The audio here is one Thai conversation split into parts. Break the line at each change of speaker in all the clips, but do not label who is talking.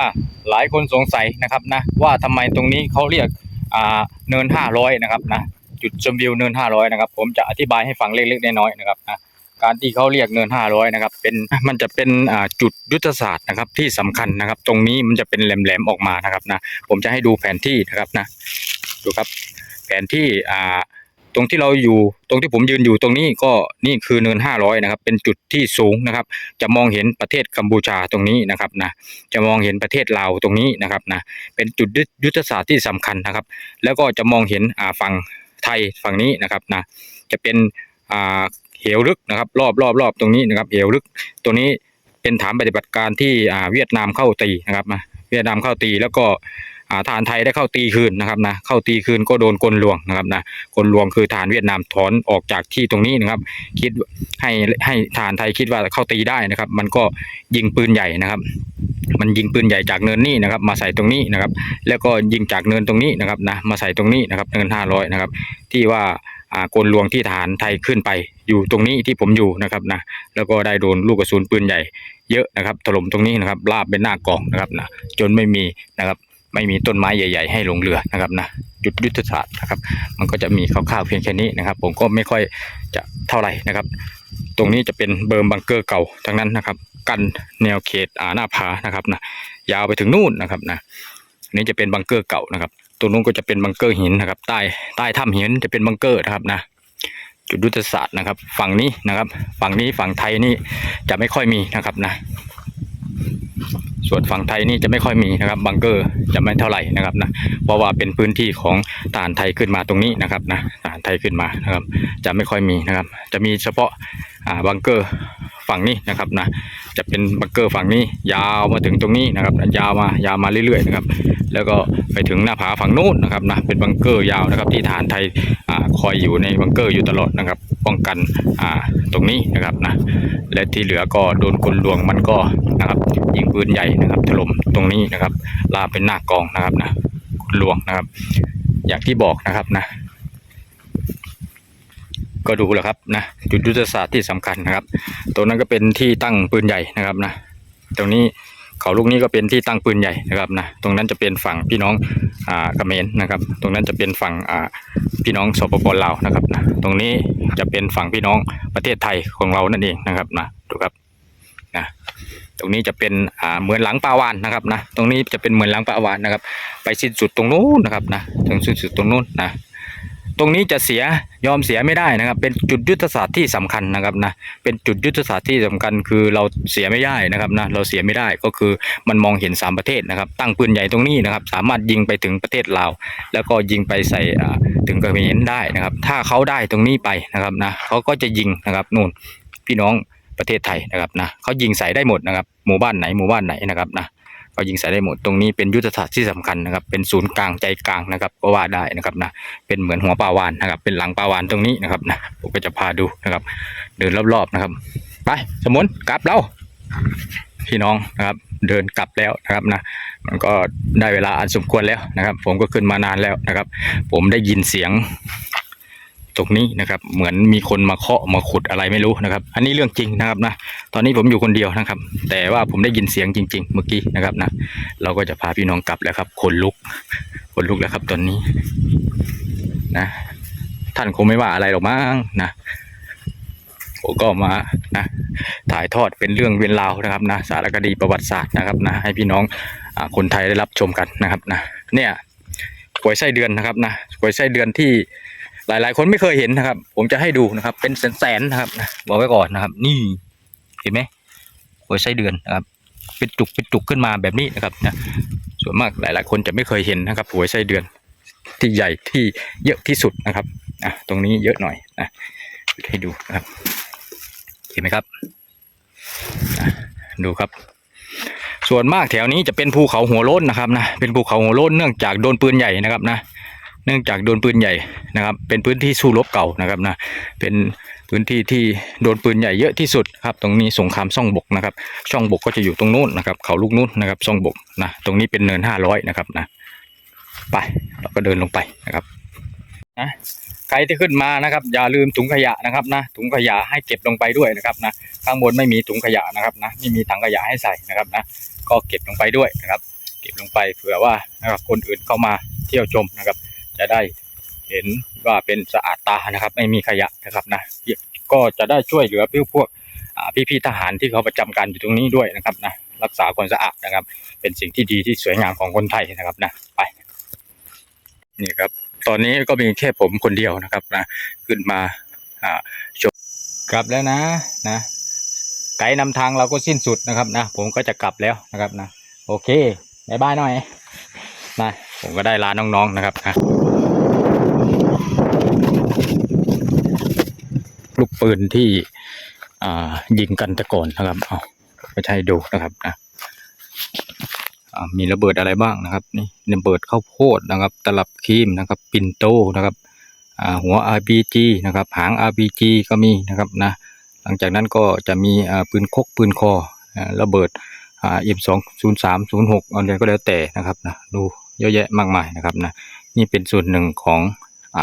อะหลายคนสงสัยนะครับนะว่าทำไมตรงนี้เขาเรียกอ่าเนิน500นะครับนะจุดชมวิวเนิน500นะครับผมจะอธิบายให้ฟังเล็กๆน้อยๆนะครับนะการที่เขาเรียกเนิน500นะครับเป็นมันจะเป็นจุดยุทธศาสตร์นะครับที่สำคัญนะครับ ตรงนี้มันจะเป็นแหลมๆออกมานะครับนะผมจะให้ดูแผนที่นะครับนะดูครับแผนที่อ่า ตรงที่เราอยู่ตรงที่ผมยืนอยู่ตรงนี้ก็นี่คือเนิน 500 นะครับ เป็นจุดที่สูงนะครับ จะมองเห็นประเทศกัมพูชาตรงนี้นะครับนะจะมองเห็นประเทศลาวตรงนี้นะครับนะเป็นจุดยุทธศาสตร์ที่สำคัญนะครับ แล้วก็จะมองเห็นอ่าฝั่งไทยฝั่งนี้นะครับนะจะเป็นอ่าเหวลึกนะครับ รอบรอบรอบตรงนี้นะครับเหวลึกตรงนี้เป็นฐานปฏิบัติการที่อ่าเวียดนามเข้าตีนะครับนะเวียดนามเข้าตีแล้วก็ อ่าทหารไทยได้เข้าตีคืนนะครับนะเข้าตีคืนก็โดนกลลวงนะครับนะคนรวมคือฐานเวียดนามถอนออกจากที่ตรงนี้นะครับ คิดให้ให้ฐานไทยคิดว่าเข้าตีได้นะครับ มันก็ยิงปืนใหญ่นะครับมันยิงปืนใหญ่จากเนินนี่นะครับ มาใส่ตรงนี้นะครับ แล้วก็ยิงจากเนินตรงนี้นะครับนะมาใส่ตรงนี้นะครับเนินห้าร้อยนะครับที่ว่าอ่ากลลวงที่ฐานไทยขึ้นไปอยู่ตรงนี้ที่ผมอยู่นะครับนะแล้วก็ได้โดนลูกกระสุนปืนใหญ่เยอะนะครับถล่มตรงนี้นะครับลาบเป็นหน้ากองนะครับนะจนไม่มีนะครับ ไม่มีต้นไม้ใหญ่ ๆ ให้ลงเรือนะครับนะจุดยุทธศาสตร์นะครับ มันก็จะมีคร่าวๆเพียงแค่นี้นะครับ ผมก็ไม่ค่อยจะเท่าไหร่นะครับ ตรงนี้จะเป็นเบิร์มบังเกอร์เก่าทั้งนั้นนะครับ กันแนวเขตอาหน้าผานะครับนะยาวไปถึงนู่นนะครับนะนนี้จะเป็นบังเกอร์เก่านะครับตรงนู้นก็จะเป็นบังเกอร์หินนะครับ ใต้ใต้ถ้ำหินจะเป็นบังเกอร์นะครับนะจุดยุทธศาสตร์นะครับ ฝั่งนี้นะครับ ฝั่งนี้ฝั่งไทยนี่จะไม่ค่อยมีนะครับนะ ส่วนฝั่งไทยนี่จะไม่ค่อยมีนะครับบังเกอร์จะไม่เท่าไหร่นะครับนะเพราะว่าเป็นพื้นที่ของทหารไทยขึ้นมาตรงนี้นะครับนะทหารไทยขึ้นมานะครับ จะไม่ค่อยมีนะครับ จะมีเฉพาะบังเกอร์ฝั่งนี้นะครับนะจะเป็นบังเกอร์ฝั่งนี้ ยาวมาถึงตรงนี้นะครับ ยาวมายาวมาเรื่อยๆนะครับ แล้วก็ไปถึงหน้าผาฝั่งนู้นนะครับนะเป็นบังเกอร์ยาวนะครับที่ทหารไทย คอยอยู่ในบังเกอร์อยู่ตลอดนะครับ ป้องกันตรงนี้นะครับนะและที่เหลือก็โดนคนลวงมันก็นะครับยิงปืนใหญ่นะครับถล่มตรงนี้นะครับลาเป็นหน้ากองนะครับนะคนลวงนะครับ อย่างที่บอกนะครับนะก็ดูแหล้วครับนะจุดยุทธศาสตร์ที่สำคัญนะครับ ตรงนั้นก็เป็นที่ตั้งปืนใหญ่นะครับนะตรงนี้ เขาลูกนี้ก็เป็นที่ตั้งปืนใหญ่นะครับนะตรงนั้นจะเป็นฝั่งพี่น้องอ่าเขมรนะครับ ตรงนั้นจะเป็นฝั่งอ่าพี่น้องสปปลาวนะครับนะตรงนี้จะเป็นฝั่งพี่น้องประเทศไทยของเรานั่นเองนะครับนะดูครับนะตรงนี้จะเป็นอ่าเหมือนหลังปาวานนะครับนะตรงนี้จะเป็นเหมือนหลังปาวานนะครับ ไปสิ้นสุดตรงนู้นนะครับนะถึงสิ้นสุดตรงนู้นนะ ตรงนี้จะเสียยอมเสียไม่ได้นะครับ เป็นจุดยุทธศาสตร์ที่สำคัญนะครับนะเป็นจุดยุทธศาสตร์ที่สำคัญคือเราเสียไม่ได้นะครับนะเราเสียไม่ได้ก็คือมันมองเห็นสามประเทศนะครับ ตั้งปืนใหญ่ตรงนี้นะครับ สามารถยิงไปถึงประเทศลาวแล้วก็ยิงไปใส่ถึงเขมรได้นะครับ ถ้าเขาได้ตรงนี้ไปนะครับนะเขาก็จะยิงนะครับนู่นพี่น้องประเทศไทยนะครับนะเขายิงใส่ได้หมดนะครับหมู่บ้านไหนหมู่บ้านไหนนะครับนะ ก็ยิงใส่ได้หมดตรงนี้เป็นยุทธศาสตร์ที่สำคัญนะครับ เป็นศูนย์กลางใจกลางนะครับก็ว่าได้นะครับนะเป็นเหมือนหัวปลาวานนะครับ เป็นหลังปลาวานตรงนี้นะครับนะผมก็จะพาดูนะครับ เดินรอบๆนะครับ ไปสมุนกลับเราพี่น้องนะครับ เดินกลับแล้วนะครับนะมันก็ได้เวลาอันสมควรแล้วนะครับ ผมก็ขึ้นมานานแล้วนะครับ ผมได้ยินเสียง ตรงนี้นะครับ เหมือนมีคนมาเคาะมาขุดอะไรไม่รู้นะครับ อันนี้เรื่องจริงนะครับนะ ตอนนี้ผมอยู่คนเดียวนะครับ แต่ว่าผมได้ยินเสียงจริง ๆ เมื่อกี้นะครับนะ เราก็จะพาพี่น้องกลับแล้วครับขนลุกขนลุกแล้วครับตอนนี้นะ ท่านคงไม่ว่าอะไรหรอกมั้งนะผมก็มานะถ่ายทอดเป็นเรื่องเวลราวนะครับนะสารคดีประวัติศาสตร์นะครับนะให้พี่น้องอคนไทยได้รับชมกันนะครับนะเนี่ยกวยไส้เดือนนะครับนะกวยไส้เดือนที่ หลายๆ คนไม่เคยเห็นนะครับ ผมจะให้ดูนะครับ เป็นแสนๆนะครับบอกไว้ก่อนนะครับ นี่เห็นไหมกล้วยไส้เดือนนะครับเป็นจุกเป็นจุกขึ้นมาแบบนี้นะครับนะส่วนมากหลาย ๆ คนจะไม่เคยเห็นนะครับหัวไส้เดือนที่ใหญ่ที่เยอะที่สุดนะครับอะตรงนี้เยอะหน่อยนะให้ดูนะครับ เห็นไหมครับอะดูครับ ส่วนมากแถวนี้จะเป็นภูเขาหัวโล้นนะครับนะเป็นภูเขาหัวโล้นเนื่องจากโดนปืนใหญ่นะครับนะ นื่องจากโดนปืนใหญ่นะครับ เป็นพื้นที่สู้รบเก่านะครับนะเป็นพื้นที่ที่โดนปืนใหญ่เยอะที่สุดครับ ตรงนี้สงครามช่องบกนะครับ ช่องบกก็จะอยู่ตรงนู้นนะครับ เขาลูกนู้นนะครับช่องบกนะตรงนี้เป็นเนินห้าร้อยนะครับนะไปเราก็เดินลงไปนะครับนะใครที่ขึ้นมานะครับ อย่าลืมถุงขยะนะครับนะถุงขยะให้เก็บลงไปด้วยนะครับนะข้างบนไม่มีถุงขยะนะครับนะไม่มีถังขยะให้ใส่นะครับนะก็เก็บลงไปด้วยนะครับ เก็บลงไปเผื่อว่านะครับคนอื่นเข้ามาเที่ยวชมนะครับ จะได้เห็นว่าเป็นสะอาดตานะครับ ไม่มีขยะนะครับนะก็จะได้ช่วยเหลือพวกพวกพี่ๆทหารที่เขาประจำการอยู่ตรงนี้ด้วยนะครับนะรักษาความสะอาดนะครับ เป็นสิ่งที่ดีที่สวยงามของคนไทยนะครับนะไปนี่ครับ ตอนนี้ก็มีแค่ผมคนเดียวนะครับนะขึ้นมาชมกลับแล้วนะนะไกด์นำทางเราก็สิ้นสุดนะครับนะผมก็จะกลับแล้วนะครับนะโอเคบายบายหน่อยนะผมก็ได้ลาน้องๆนะครับนะ ลูกปืนที่ยิงกันแตะก่อนนะครับเอาไปใช้ดูนะครับนะมีระเบิดอะไรบ้างนะครับ นี่ระเบิดข้าวโพดนะครับ ตลับครีมนะครับ ปินโตนะครับอ่าหัว RPG นะครับ หาง RPG ก็มีนะครับนะหลังจากนั้นก็จะมีปืนคกปืนคอระเบิดอ่า M สองศูนย์สามศูนย์หกอะไรก็แล้วแต่นะครับนะดูเยอะแยะมากมายนะครับนะนี่เป็นส่วนหนึ่งของอ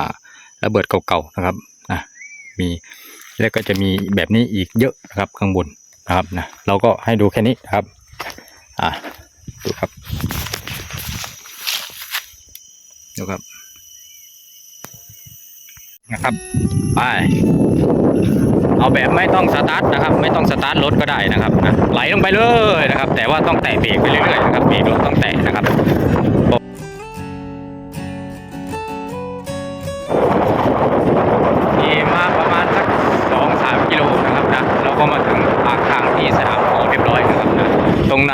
ระเบิดเก่าๆนะครับ มีแล้วก็จะมีแบบนี้อีกเยอะนะครับข้างบนนะครับนะเราก็ให้ดูแค่นี้นะครับอ่าดูครับดูครับนะครับไปเอาแบบไม่ต้องสตาร์ทนะครับ ไม่ต้องสตาร์ทรถก็ได้นะครับนะไหลลงไปเลยนะครับ แต่ว่าต้องแตะเบรกไปเรื่อยๆนะครับเบรกรถต้องแตะนะครับ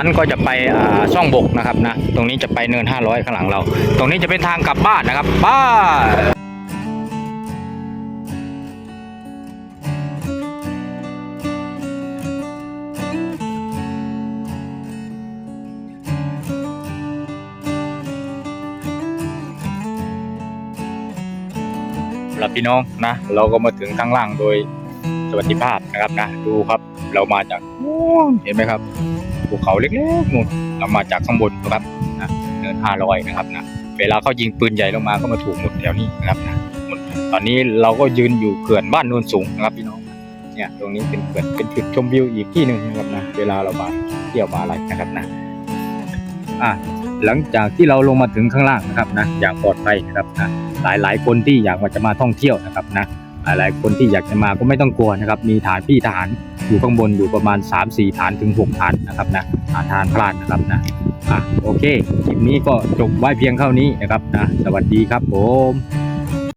นั้นก็จะไปอ่าช่องบกนะครับนะ ตรงนี้จะไปเนิน 500 ข้างหลังเรา ตรงนี้จะเป็นทางกลับบ้านนะครับบ้านหรับพี่น้องนะ เราก็มาถึงข้างล่างโดยสวัสดิภาพนะครับนะ ดูครับ เรามาจากเห็นไหมครับภูเขาเล็กๆนู่นเรามาจากข้างบนนะครับนะเนินห้าร้อยนะครับนะเวลาเขายิงปืนใหญ่ลงมาก็มาถูกหมดแถวนี้นะครับนะตอนนี้เราก็ยืนอยู่เขื่อนบ้านโนนสูงนะครับพี่น้องเนี่ยตรงนี้เป็นเขื่อนเป็นจุดชมวิวอีกที่หนึ่งนะครับนะเวลาเรามาเที่ยวมาอะไรนะครับนะอะหลังจากที่เราลงมาถึงข้างล่างนะครับนะอย่างปลอดภัยนะครับนะหลายหลายๆคนที่อยากมาจะมาท่องเที่ยวนะครับนะ หลายๆ คนที่อยากจะมาก็ไม่ต้องกลัวนะครับ มีฐานพี่ทหารอยู่ข้างบนอยู่ประมาณ 3-4 ฐานถึง 6 ฐานนะครับนะอ่าฐานพลาดนะครับนะอะโอเคคลิปนี้ก็จบไว้เพียงเท่านี้นะครับนะสวัสดีครับผม